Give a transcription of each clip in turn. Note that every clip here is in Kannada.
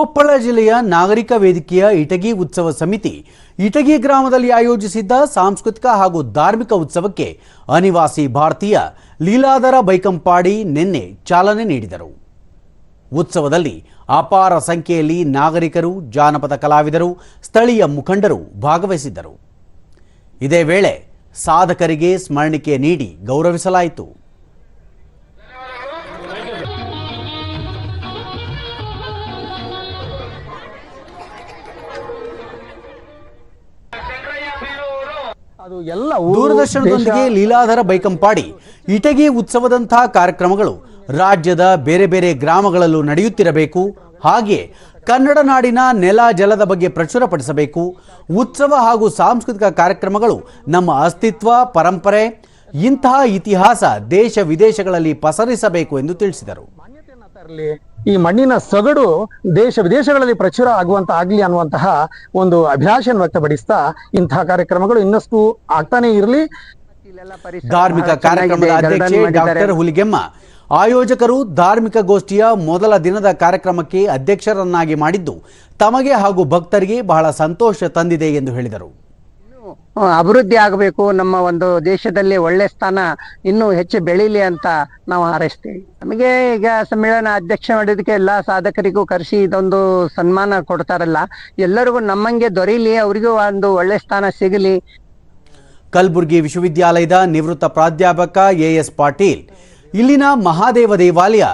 ಕೊಪ್ಪಳ ಜಿಲ್ಲೆಯ ನಾಗರಿಕ ವೇದಿಕೆಯ ಇಟಗಿ ಉತ್ಸವ ಸಮಿತಿ, ಇಟಗಿ ಗ್ರಾಮದಲ್ಲಿ ಆಯೋಜಿಸಿದ್ದ ಸಾಂಸ್ಕೃತಿಕ ಹಾಗೂ ಧಾರ್ಮಿಕ ಉತ್ಸವಕ್ಕೆ ಅನಿವಾಸಿ ಭಾರತೀಯ ಲೀಲಾಧರ ಬೈಕಂಪಾಡಿ ನಿನ್ನೆ ಚಾಲನೆ ನೀಡಿದರು. ಉತ್ಸವದಲ್ಲಿ ಅಪಾರ ಸಂಖ್ಯೆಯಲ್ಲಿ ನಾಗರಿಕರು, ಜಾನಪದ ಕಲಾವಿದರು, ಸ್ಥಳೀಯ ಮುಖಂಡರು ಭಾಗವಹಿಸಿದ್ದರು. ಇದೇ ವೇಳೆ ಸಾಧಕರಿಗೆ ಸ್ಮರಣಿಕೆ ನೀಡಿ ಗೌರವಿಸಲಾಯಿತು. ಎಲ್ಲ ದೂರದರ್ಶನದೊಂದಿಗೆ ಲೀಲಾಧರ ಬೈಕಂಪಾಡಿ ಇಟಗಿ ಉತ್ಸವದಂತಹ ಕಾರ್ಯಕ್ರಮಗಳು ರಾಜ್ಯದ ಬೇರೆ ಬೇರೆ ಗ್ರಾಮಗಳಲ್ಲೂ ನಡೆಯುತ್ತಿರಬೇಕು. ಹಾಗೆಯೇ ಕನ್ನಡ ನಾಡಿನ ನೆಲ ಜಲದ ಬಗ್ಗೆ ಪ್ರಚುರಪಡಿಸಬೇಕು. ಉತ್ಸವ ಹಾಗೂ ಸಾಂಸ್ಕೃತಿಕ ಕಾರ್ಯಕ್ರಮಗಳು ನಮ್ಮ ಅಸ್ತಿತ್ವ ಪರಂಪರೆ ಇಂತಹ ಇತಿಹಾಸ ದೇಶ ವಿದೇಶಗಳಲ್ಲಿ ಪಸರಿಸಬೇಕು ಎಂದು ತಿಳಿಸಿದರು. ಈ ಮಣ್ಣಿನ ಸೊಗಡು ದೇಶ ವಿದೇಶಗಳಲ್ಲಿ ಪ್ರಚುರ ಆಗುವಂತ ಆಗ್ಲಿ ಅನ್ನುವಂತಹ ಒಂದು ಅಭಿಲಾಷೆಯನ್ನು ವ್ಯಕ್ತಪಡಿಸ್ತಾ ಇಂತಹ ಕಾರ್ಯಕ್ರಮಗಳು ಇನ್ನಷ್ಟು ಆಗ್ತಾನೆ ಇರಲಿ. ಧಾರ್ಮಿಕ ಕಾರ್ಯಕ್ರಮದ ಅಧ್ಯಕ್ಷೆ ಡಾಕ್ಟರ್ ಹುಲಿಗೆಮ್ಮ. ಆಯೋಜಕರು ಧಾರ್ಮಿಕ ಗೋಷ್ಠಿಯ ಮೊದಲ ದಿನದ ಕಾರ್ಯಕ್ರಮಕ್ಕೆ ಅಧ್ಯಕ್ಷರನ್ನಾಗಿ ಮಾಡಿದ್ದು ತಮಗೆ ಹಾಗೂ ಭಕ್ತರಿಗೆ ಬಹಳ ಸಂತೋಷ ತಂದಿದೆ ಎಂದು ಹೇಳಿದರು. ಅಭಿವೃದ್ಧಿ ಆಗಬೇಕು, ನಮ್ಮ ಒಂದು ದೇಶದಲ್ಲಿ ಒಳ್ಳೆ ಸ್ಥಾನ ಇನ್ನೂ ಹೆಚ್ಚು ಬೆಳೀಲಿ ಅಂತ ನಾವು ಹಾರೈಸ್ತೀವಿ. ನಮಗೆ ಈಗ ಸಮ್ಮೇಳನ ಅಧ್ಯಕ್ಷ ಮಾಡಿದಕ್ಕೆ ಎಲ್ಲ ಸಾಧಕರಿಗೂ ಕರೆಸಿ ಇದೊಂದು ಸನ್ಮಾನ ಕೊಡ್ತಾರಲ್ಲ, ಎಲ್ಲರಿಗೂ ನಮ್ಮಂಗೆ ದೊರೀಲಿ, ಅವರಿಗೂ ಒಂದು ಒಳ್ಳೆ ಸ್ಥಾನ ಸಿಗಲಿ. ಕಲಬುರಗಿ ವಿಶ್ವವಿದ್ಯಾಲಯದ ನಿವೃತ್ತ ಪ್ರಾಧ್ಯಾಪಕ ಎಎಸ್ ಪಾಟೀಲ್ ಇಲ್ಲಿನ ಮಹಾದೇವ ದೇವಾಲಯ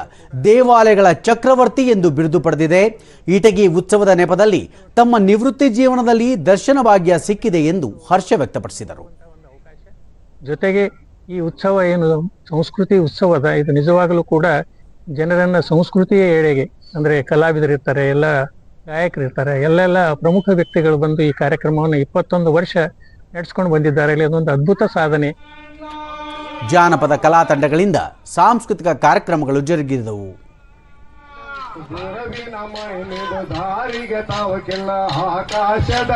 ದೇವಾಲಯಗಳ ಚಕ್ರವರ್ತಿ ಎಂದು ಬಿರುದು ಪಡೆದಿದೆ. ಈಟಗಿ ಉತ್ಸವದ ನೆಪದಲ್ಲಿ ತಮ್ಮ ನಿವೃತ್ತಿ ಜೀವನದಲ್ಲಿ ದರ್ಶನ ಭಾಗ್ಯ ಸಿಕ್ಕಿದೆ ಎಂದು ಹರ್ಷ ವ್ಯಕ್ತಪಡಿಸಿದರು. ಜೊತೆಗೆ ಈ ಉತ್ಸವ ಏನು, ಸಂಸ್ಕೃತಿ ಉತ್ಸವದ, ಇದು ನಿಜವಾಗಲೂ ಕೂಡ ಜನರನ್ನ ಸಂಸ್ಕೃತಿಯ ಎಡೆಗೆ, ಅಂದ್ರೆ ಕಲಾವಿದರಿರ್ತಾರೆ, ಎಲ್ಲ ಗಾಯಕರಿರ್ತಾರೆ, ಎಲ್ಲೆಲ್ಲ ಪ್ರಮುಖ ವ್ಯಕ್ತಿಗಳು ಬಂದು ಈ ಕಾರ್ಯಕ್ರಮವನ್ನು ಇಪ್ಪತ್ತೊಂದು ವರ್ಷ ನಡೆಸ್ಕೊಂಡು ಬಂದಿದ್ದಾರೆ. ಅಲ್ಲಿ ಅದೊಂದು ಅದ್ಭುತ ಸಾಧನೆ. ಜಾನಪದ ಕಲಾ ತಂಡಗಳಿಂದ ಸಾಂಸ್ಕೃತಿಕ ಕಾರ್ಯಕ್ರಮಗಳು ಜರುಗಿದವು. ಆಕಾಶದ